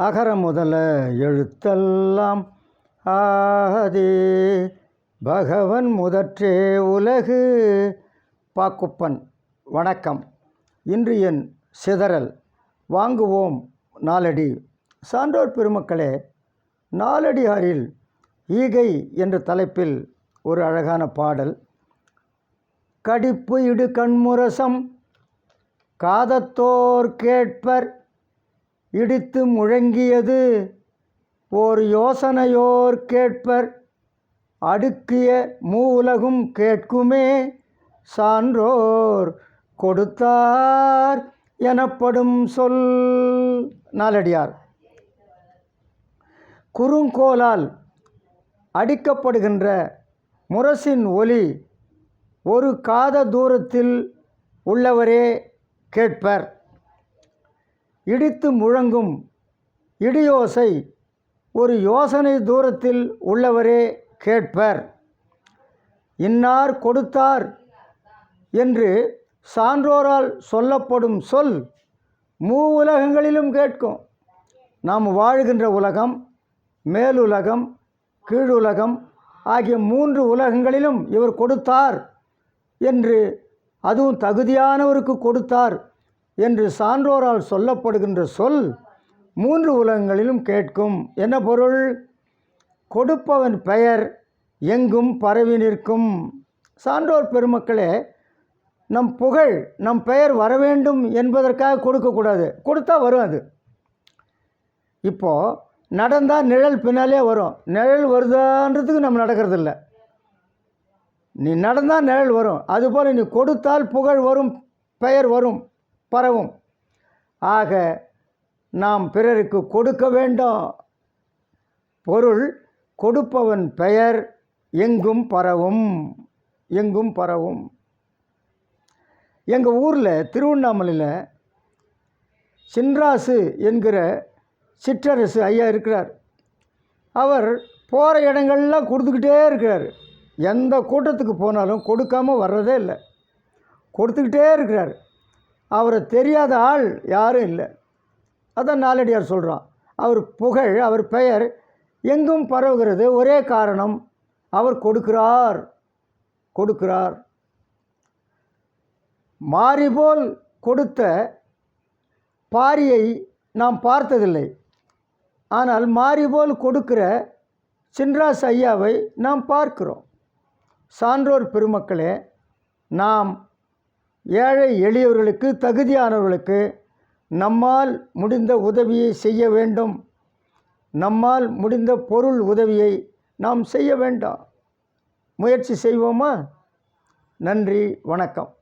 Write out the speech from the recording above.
அகர முதல எழுத்தெல்லாம் ஆதே பகவன் முதற்றே உலகு. பாக்குப்பன் வணக்கம். இன்று என் சிதறல். வாங்குவோம் நாலடி. சான்றோர் பெருமக்களே நாலடியாரில் ஈகை என்ற தலைப்பில் ஒரு அழகான பாடல். கடிப்பு இடு கண்முரசம் காதத்தோர் கேட்பர் இடித்து முழங்கியது. ஓர் யோசனையோர் கேட்பர். அடுக்கிய மூவுலகும் கேட்குமே. சான்றோர் கொடுத்தார் எனப்படும் சொல். நாலடியார். குறுங்கோலால் அடிக்கப்படுகின்ற முரசின் ஒலி ஒரு காத தூரத்தில் உள்ளவரே கேட்பர். இடித்து முழங்கும் இடியோசை ஒரு யோசனை தூரத்தில் உள்ளவரே கேட்பர். இன்னார் கொடுத்தார் என்று சான்றோரால் சொல்லப்படும் சொல் மூ உலகங்களிலும் கேட்கும். நாம் வாழ்கின்ற உலகம் மேலுலகம் கீழுலகம் ஆகிய மூன்று உலகங்களிலும் இவர் கொடுத்தார் என்று அதுவும் தகுதியானவருக்கு கொடுத்தார். என்று சான்றோரால் சொல்லப்படுகின்ற சொல் மூன்று உலகங்களிலும் கேட்கும். என்ன பொருள்? கொடுப்பவன் பெயர் எங்கும் பரவி நிற்கும். சான்றோர் பெருமக்களே நம் புகழ் நம் பெயர் வர வேண்டும் என்பதற்காக கொடுக்கக்கூடாது. கொடுத்தா வரும் அது. இப்போது நடந்தால் நிழல் பின்னாலே வரும். நிழல் வருதான்றதுக்கு நம்ம நடக்கிறதில்ல. நீ நடந்தால் நிழல் வரும். அதுபோல் நீ கொடுத்தால் புகழ் வரும் பெயர் வரும். பரவும். ஆக நாம் பிறருக்கு கொடுக்க வேண்டும். பொருள் கொடுப்பவன் பெயர் எங்கும் பரவும். எங்கும் பரவும். எங்கள் ஊரில் திருவண்ணாமலையில் சின்ராசு என்கிற சிற்றரசு ஐயா இருக்கிறார். அவர் போகிற இடங்கள்லாம் கொடுத்துக்கிட்டே இருக்கிறார். எந்த கூட்டத்துக்கு போனாலும் கொடுக்காம வர்றதே இல்லை. கொடுத்துக்கிட்டே இருக்கிறார். அவரை தெரியாத ஆள் யாரும் இல்லை. அதான் நாளடியார் சொல்கிறான் அவர் புகழ் அவர் பெயர் எங்கும் பரவுகிறது. ஒரே காரணம் அவர் கொடுக்கிறார் கொடுக்கிறார். மாறிபோல் கொடுத்த பாரியை நாம் பார்த்ததில்லை. ஆனால் மாறிபோல் கொடுக்கிற சின்ராஸ் ஐயாவை நாம் பார்க்கிறோம். சான்றோர் பெருமக்களே நாம் ஏழை எளியவர்களுக்கு தகுதியானவர்களுக்கு நம்மால் முடிந்த உதவியை செய்ய வேண்டும். நம்மால் முடிந்த பொருள் உதவியை நாம் செய்ய வேண்டாம். முயற்சி செய்வோமா? நன்றி வணக்கம்.